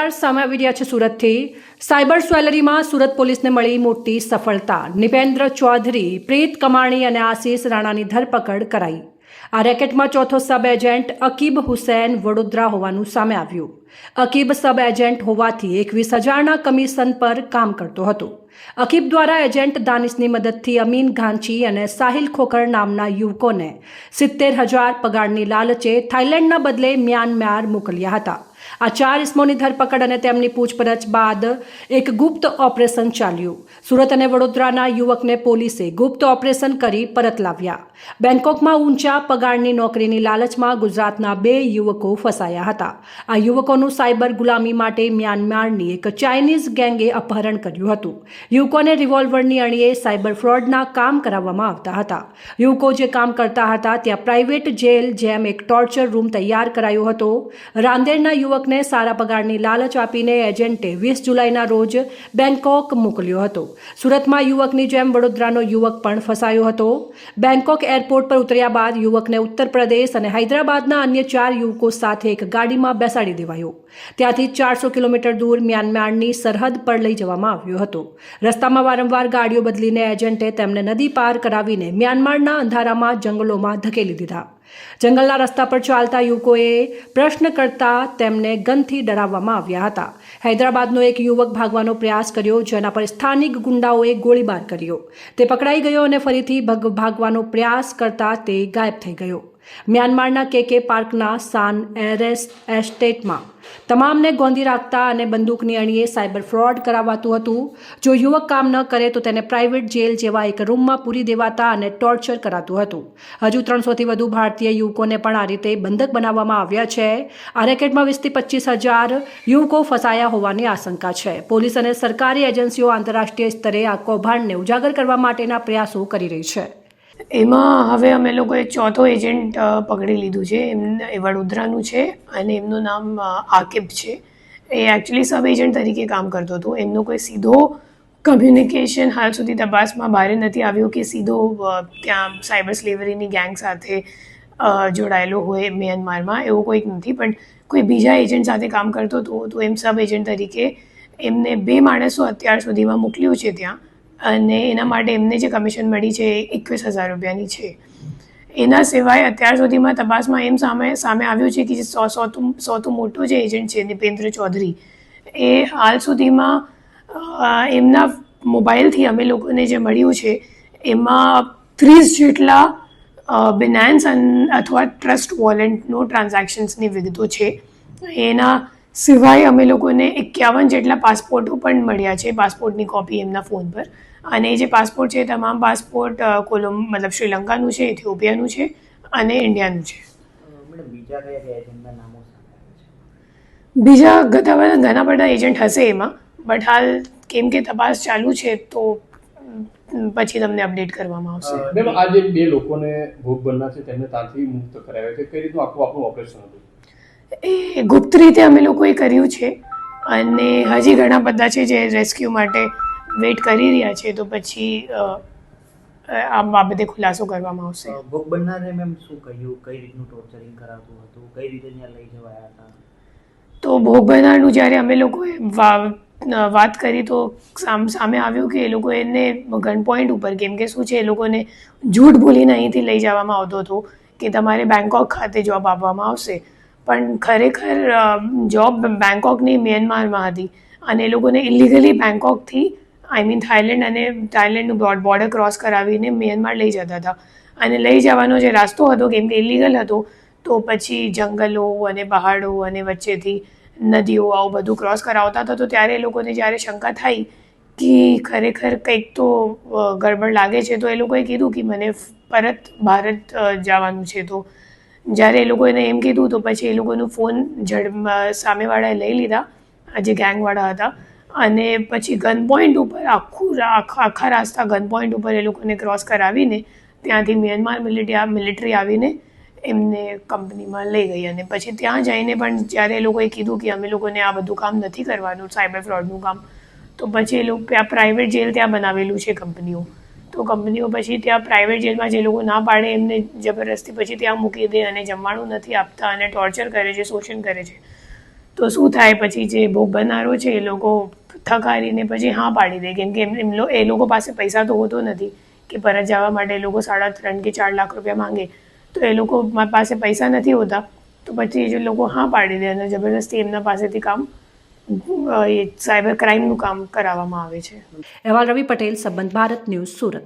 સમાચાર સામે આવી રહ્યા છે સુરતથી. સાયબર સ્વેલરીમાં સુરત પોલીસને મળી મોટી સફળતા. નિપેન્દ્ર ચૌધરી, પ્રીત કમાણી અને આશીષ રાણાની ધરપકડ કરાઈ. આ રેકેટમાં ચોથો સબ એજન્ટ અકીબ હુસૈન વડોદરા હોવાનું સામે આવ્યું. અકીબ સબ એજન્ટ હોવાથી એકવીસ હજારના કમિશન પર કામ કરતો હતો. અકીબ દ્વારા એજન્ટ દાનિશની મદદથી અમીન ઘાંચી અને સાહિલ ખોખર નામના યુવકોને સિત્તેર હજાર પગારની લાલચે થાઇલેન્ડના બદલે મ્યાનમાર મોકલ્યા હતા. આ ચાર ઇસમોની ધરપકડ અને તેમની પૂછપરછ બાદ એક ગુપ્ત ઓપરેશન ચાલ્યું. સુરત અને વડોદરાના યુવકને પોલીસે ગુપ્ત ઓપરેશન કરી પરત લાવ્યા. બેંકોકમાં ઊંચા પગારની નોકરીની લાલચમાં ગુજરાતના બે યુવકો ફસાયા હતા. આ યુવકોનું સાયબર ગુલામી માટે મ્યાનમારની એક ચાઇનીઝ ગેંગે અપહરણ કર્યું હતું. યુવકોને રિવોલ્વરની અણીએ સાયબર ફ્રોડના કામ કરાવવામાં આવતા હતા. યુવકો જે કામ કરતા હતા, ત્યાં પ્રાઇવેટ જેલ જેમ એક ટોર્ચર રૂમ તૈયાર કરાયો હતો. રાંદેરના યુવકને સારા પગારની લાલચ આપીને એજન્ટે વીસ જુલાઈના રોજ બેંકોક મોકલ્યો હતો. સુરતમાં યુવકની જેમ વડોદરાનો યુવક પણ ફસાયો હતો. બેંકોક એરપોર્ટ પર ઉતર્યા બાદ યુવકને ઉત્તર પ્રદેશ અને હૈદરાબાદના અન્ય ચાર યુવકો સાથે એક ગાડીમાં બેસાડી દેવાયો. ત્યાંથી ચારસો કિલોમીટર દૂર મ્યાનમારની સરહદ પર લઈ જવામાં આવ્યો હતો. રસ્તામાં વારંવાર ગાડીઓ બદલીને એજન્ટે તેમને નદી પાર કરાવીને મ્યાનમારના અંધારામાં જંગલોમાં ધકેલી દીધા. જંગલના રસ્તા પર ચાલતા યુવકોએ પ્રશ્ન કરતા તેમને ગનથી ડરાવવામાં આવ્યા હતા. હૈદરાબાદનો એક યુવક ભાગવાનો પ્રયાસ કર્યો, જેના પર સ્થાનિક ગુંડાઓએ ગોળીબાર કર્યો. તે પકડાઈ ગયો અને ફરીથી ભગ ભાગવાનો પ્રયાસ કરતા તે ગાયબ થઈ ગયો. મ્યાનમારના કે કે પાર્કના સાન એરેસ એસ્ટેટમાં. તમામને ગોંધી રાખતા અને બંદૂકની અણીએ સાયબર ફ્રોડ કરાવાતું હતું. જો યુવક કામ ન કરે તો તેને પ્રાઇવેટ જેલ જેવા એક રૂમમાં પૂરી દેવાતા અને ટોર્ચર કરાતું હતું. હજુ ત્રણસોથી વધુ ભારતીય યુવકોને પણ આ રીતે બંધક બનાવવામાં આવ્યા છે. આ રેકેટમાં વીસથી પચીસ હજાર યુવકો ફસાયા હોવાની આશંકા છે. પોલીસ અને સરકારી એજન્સીઓ આંતરરાષ્ટ્રીય સ્તરે આ કૌભાંડને ઉજાગર કરવા માટેના પ્રયાસો કરી રહી છે. એમાં હવે અમે લોકોએ ચોથો એજન્ટ પકડી લીધું છે. એમને એ વડોદરાનું છે અને એમનું નામ આકિબ છે. એ એકચ્યુઅલી સબ એજન્ટ તરીકે કામ કરતો હતો. એમનો કોઈ સીધો કમ્યુનિકેશન હાલ સુધી તપાસમાં બહાર નથી આવ્યું કે સીધો ત્યાં સાયબર સ્લેવરીની ગેંગ સાથે જોડાયેલો હોય મ્યાનમારમાં એવું કોઈક નથી. પણ કોઈ બીજા એજન્ટ સાથે કામ કરતો હતો તો એમ સબ એજન્ટ તરીકે એમને બે માણસો અત્યાર સુધીમાં મોકલ્યું છે ત્યાં. અને એના માટે એમને જે કમિશન મળી છે એ એકવીસ હજાર રૂપિયાની છે. એના સિવાય અત્યાર સુધીમાં તપાસમાં એમ સામે સામે આવ્યું છે કે જે સો સોતું સોતું મોટું જે એજન્ટ છે નિપેન્દ્ર ચૌધરી, એ હાલ સુધીમાં એમના મોબાઈલથી અમે લોકોને જે મળ્યું છે, એમાં ત્રીસ જેટલા બિનાન્સ અથવા ટ્રસ્ટ વોલેન્ટનો ટ્રાન્ઝેક્શન્સની વિગતો છે. એના સિવાય અમે લોકોને એકાવન જેટલા પાસપોર્ટો પણ મળ્યા છે પાસપોર્ટની કોપી એમના ફોન પર. અને એ જે પાસપોર્ટ છે તમામ પાસપોર્ટ કોલમ મતલબ શ્રીલંકાનું છે ઇથિયોપિયાનું છે અને ઇન્ડિયાનું છે. બીજા બધા ઘણા બધા એજન્ટ હશે એમાં બટ હાલ કેમ કે તપાસ ચાલુ છે તો પછી તમને અપડેટ કરવામાં આવશે. મેમ આજે બે લોકોને ભોગ બનનાર છે તેમને ત્યાંથી મુક્ત કરાવ્યા છે. કઈ રીતનું આખું આપણું ઓપરેશન હતું? એ ગુપ્ત રીતે અમે લોકોએ કર્યું છે અને હજી ઘણા બધા છે જે રેસ્ક્યુ માટે વેઇટ કરી રહ્યા છે તો પછી આ બાબતે ખુલાસો કરવામાં આવશે. ભોગ બનનારે મેમ શું કહ્યું? કઈ રીતનું ટોર્ચરિંગ કરાતું હતું? કઈ રીતે ત્યાં લઈ જવાયા હતા? તો ભોગ બનનારનું જ્યારે અમે લોકોએ વાત કરી તો સામ સામે આવ્યું કે એ લોકો એને ગન પોઈન્ટ ઉપર કેમ કે શું છે એ લોકોને જૂઠ બોલીને અહીંથી લઈ જવામાં આવતો હતો કે તમારે બેંકોક ખાતે જોબ આપવામાં આવશે. પણ ખરેખર જોબ બેંકોકની મ્યાનમારમાં હતી. અને એ લોકોને ઇલીગલી બેંકોકથી આઈ મીન થાઇલેન્ડ અને થાઇલેન્ડનું બોર્ડર ક્રોસ કરાવીને મ્યાનમાર લઈ જતા હતા. અને લઈ જવાનો જે રસ્તો હતો, કેમ કે ઇલીગલ હતો, તો પછી જંગલો અને પહાડો અને વચ્ચેથી નદીઓ આવું બધું ક્રોસ કરાવતા હતા, તો ત્યારે એ લોકોને જ્યારે શંકા થઈ કે ખરેખર કંઈક તો ગડબડ લાગે છે, તો એ લોકોએ કીધું કે મને પરત ભારત જવાનું છે, તો જ્યારે એ લોકોએ એમ કીધું તો પછી એ લોકોનું ફોન જડ સામેવાળાએ લઈ લીધા જે ગેંગવાળા હતા. અને પછી ગન પોઈન્ટ ઉપર, આખું આખા રાસ્તા ગન પોઈન્ટ ઉપર એ લોકોને ક્રોસ કરાવીને ત્યાંથી મ્યાનમાર મિલિટરી મિલિટરી આવીને એમને કંપનીમાં લઈ ગઈ અને પછી ત્યાં જઈને પણ જ્યારે એ લોકોએ કીધું કે અમે લોકોને આ બધું કામ નથી કરવાનું, સાયબર ફ્રોડનું કામ, તો પછી એ લોકો પ્રાઇવેટ જેલ ત્યાં બનાવેલું છે કંપનીઓ. તો કંપનીઓ પછી ત્યાં પ્રાઇવેટ જેલમાં જે લોકો ના પાડે એમને જબરદસ્તી પછી ત્યાં મૂકી દે અને જમવાનું નથી આપતા અને ટોર્ચર કરે છે, શોષણ કરે છે. તો શું થાય પછી જે ભોગ બનનારો છે એ લોકો થકારીને પછી હા પાડી દે. કેમ કે એમ એમ એ લોકો પાસે પૈસા તો હોતો નથી કે પરત જવા માટે એ લોકો સાડા ત્રણ કે ચાર લાખ રૂપિયા માંગે. તો એ લોકો પાસે પૈસા નથી હોતા. તો પછી જે લોકો હા પાડી દે અને જબરદસ્તી એમના પાસેથી કામ એ સાયબર ક્રાઇમનું કામ કરાવવામાં આવે છે. અહેવાલ રવિ પટેલ, સંબંધ ભારત ન્યૂઝ સુરત.